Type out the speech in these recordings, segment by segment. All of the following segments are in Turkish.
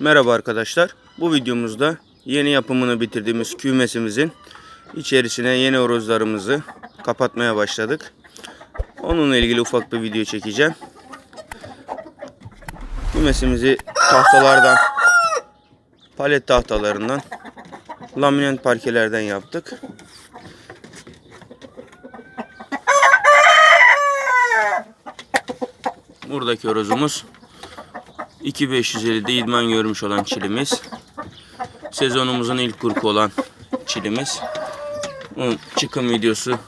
Merhaba arkadaşlar. Bu videomuzda yeni yapımını bitirdiğimiz kümesimizin içerisine yeni horozlarımızı kapatmaya başladık. Onunla ilgili ufak bir video çekeceğim. Kümesimizi tahtalardan, palet tahtalarından, laminat parkelerden yaptık. Buradaki horozumuz 2550'de idman görmüş olan çilimiz. Sezonumuzun ilk kurku olan çilimiz. Bunun çıkım videosu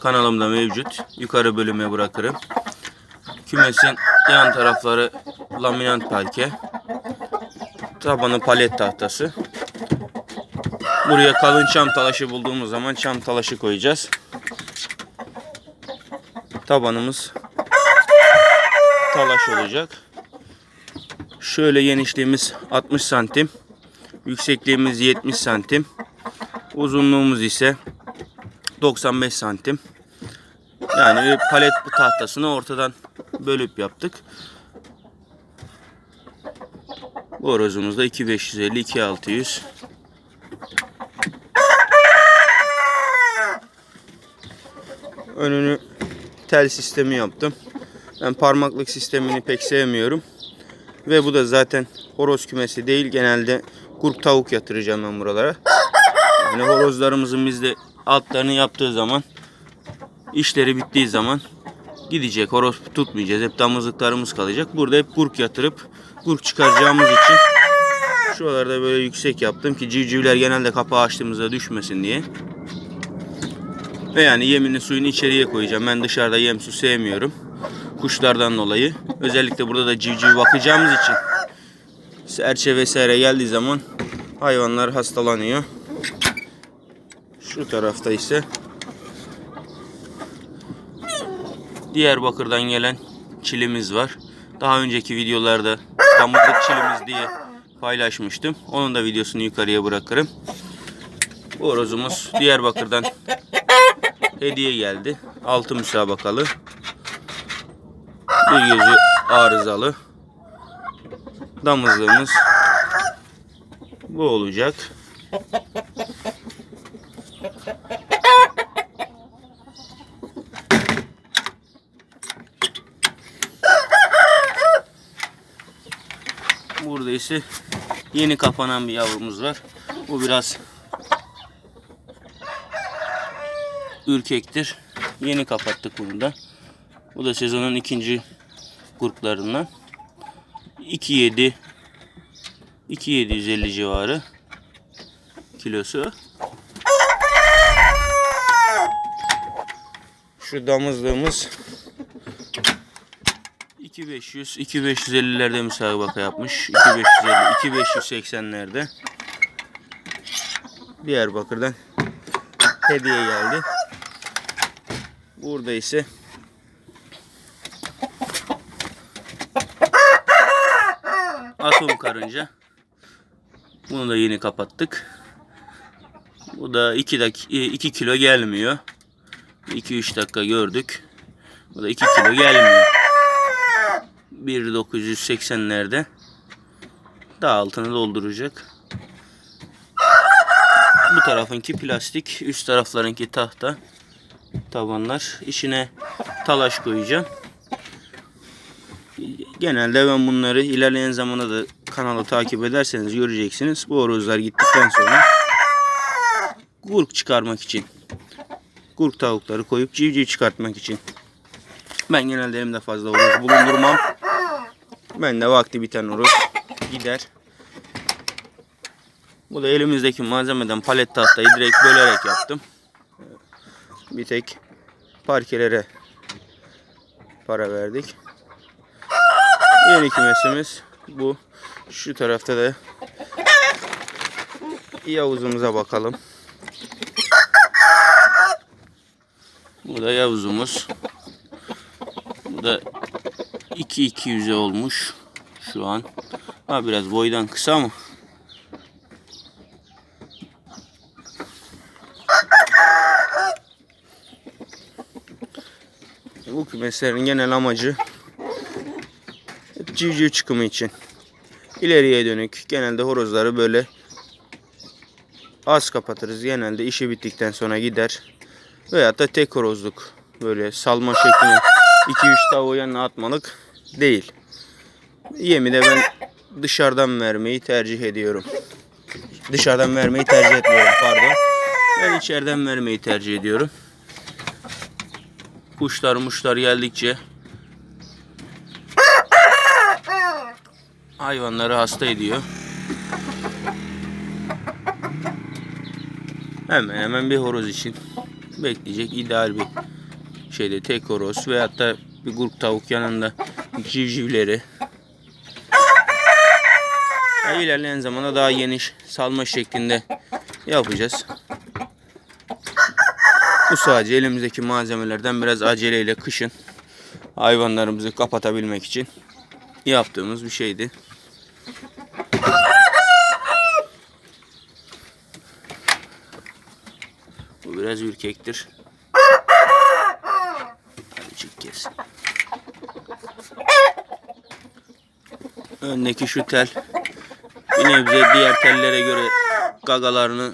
kanalımda mevcut. Yukarı bölüme bırakırım. Kümesin yan tarafları laminant parke. Tabanı palet tahtası. Buraya kalın çam talaşı bulduğumuz zaman çam talaşı koyacağız. Tabanımız talaş olacak. Şöyle genişliğimiz 60 santim. Yüksekliğimiz 70 santim. Uzunluğumuz ise 95 santim. Yani bir palet tahtasını ortadan bölüp yaptık. Bu horozumuz da 2550 2600. Önünü tel sistemi yaptım. Ben parmaklık sistemini pek sevmiyorum. Ve bu da zaten horoz kümesi değil. Genelde kurt tavuk yatıracağım ben buralara. Yani horozlarımızın bizde altlarını yaptığı zaman işleri bittiği zaman gidecek. Horoz tutmayacağız. Hep damızlıklarımız kalacak. Burada hep kurk yatırıp kurk çıkaracağımız için şuralarda böyle yüksek yaptım ki civcivler genelde kapağı açtığımızda düşmesin diye. Ve yani yemini suyunu içeriye koyacağım. Ben dışarıda yem su sevmiyorum. Kuşlardan dolayı. Özellikle burada da civciv bakacağımız için serçe vesaire geldiği zaman hayvanlar hastalanıyor. Şu tarafta ise Diyarbakır'dan gelen çilimiz var. Daha önceki videolarda damızlık çilimiz diye paylaşmıştım. Onun da videosunu yukarıya bırakırım. Bu horozumuz Diyarbakır'dan hediye geldi. Altı müsabakalı. Bir gözü arızalı. Damızlığımız bu olacak. Burada ise yeni kapanan bir yavrumuz var. Bu biraz ürkektir. Yeni kapattık bunu da. Bu da sezonun ikinci kurklarından. 2.7 2750 civarı kilosu. Şu damızlığımız 2500 2550'lerde müsabaka yapmış. 2550 2580'lerde Diyarbakır'dan hediye geldi. Burada ise atom karınca. Bunu da yeni kapattık. Bu da 2 dak 2 kilo gelmiyor. 2-3 dakika gördük. Bu da 2 kilo gelmiyor. 1980'lerde daha altını dolduracak. Bu tarafınki plastik, üst taraflarınki tahta tavanlar. İçine talaş koyacağım. Genelde ben bunları ilerleyen zamanda da kanalı takip ederseniz göreceksiniz. Bu horozlar gittikten sonra kurk çıkarmak için kurk tavukları koyup civciv çıkartmak için ben genelde elimde fazla horoz bulundurmam. Ben de vakti biten horoz gider. Bu da elimizdeki malzemeden palet tahtayı direkt bölerek yaptım. Bir tek parkelere para verdik. Yeni kümesimiz bu. Şu tarafta da Yavuzumuza bakalım. Bu da Yavuzumuz. Bu da 2-200'e olmuş şu an. Ha biraz boydan kısa mı? Bu kümeslerin genel amacı civciv çıkımı için. ileriye dönük genelde horozları böyle az kapatırız. Genelde işi bittikten sonra gider. Veyahut da tek horozluk böyle salma şeklinde 2-3 tavuğu yanına atmalık değil. Yemi de ben dışarıdan vermeyi tercih ediyorum. Dışarıdan vermeyi tercih etmiyorum pardon. Ben içeriden vermeyi tercih ediyorum. Kuşlar muşlar geldikçe hayvanları hasta ediyor. Hemen hemen bir horoz için bekleyecek ideal bir şeyde tek horoz veyahut da bir grup tavuk yanında civcivleri. Ya ilerleyen zamanda daha geniş salma şeklinde yapacağız. Bu sadece elimizdeki malzemelerden biraz aceleyle kışın hayvanlarımızı kapatabilmek için yaptığımız bir şeydi. Bu biraz ürkektir. Hadi çık kes. Öndeki şu tel bir nebze diğer tellere göre gagalarını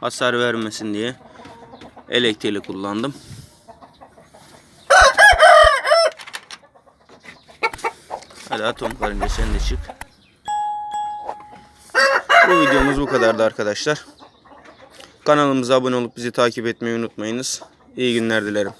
hasar vermesin diye elektrikli kullandım. Hadi atom karınca sen de çık. Bu videomuz bu kadardı arkadaşlar. Kanalımıza abone olup bizi takip etmeyi unutmayınız. İyi günler dilerim.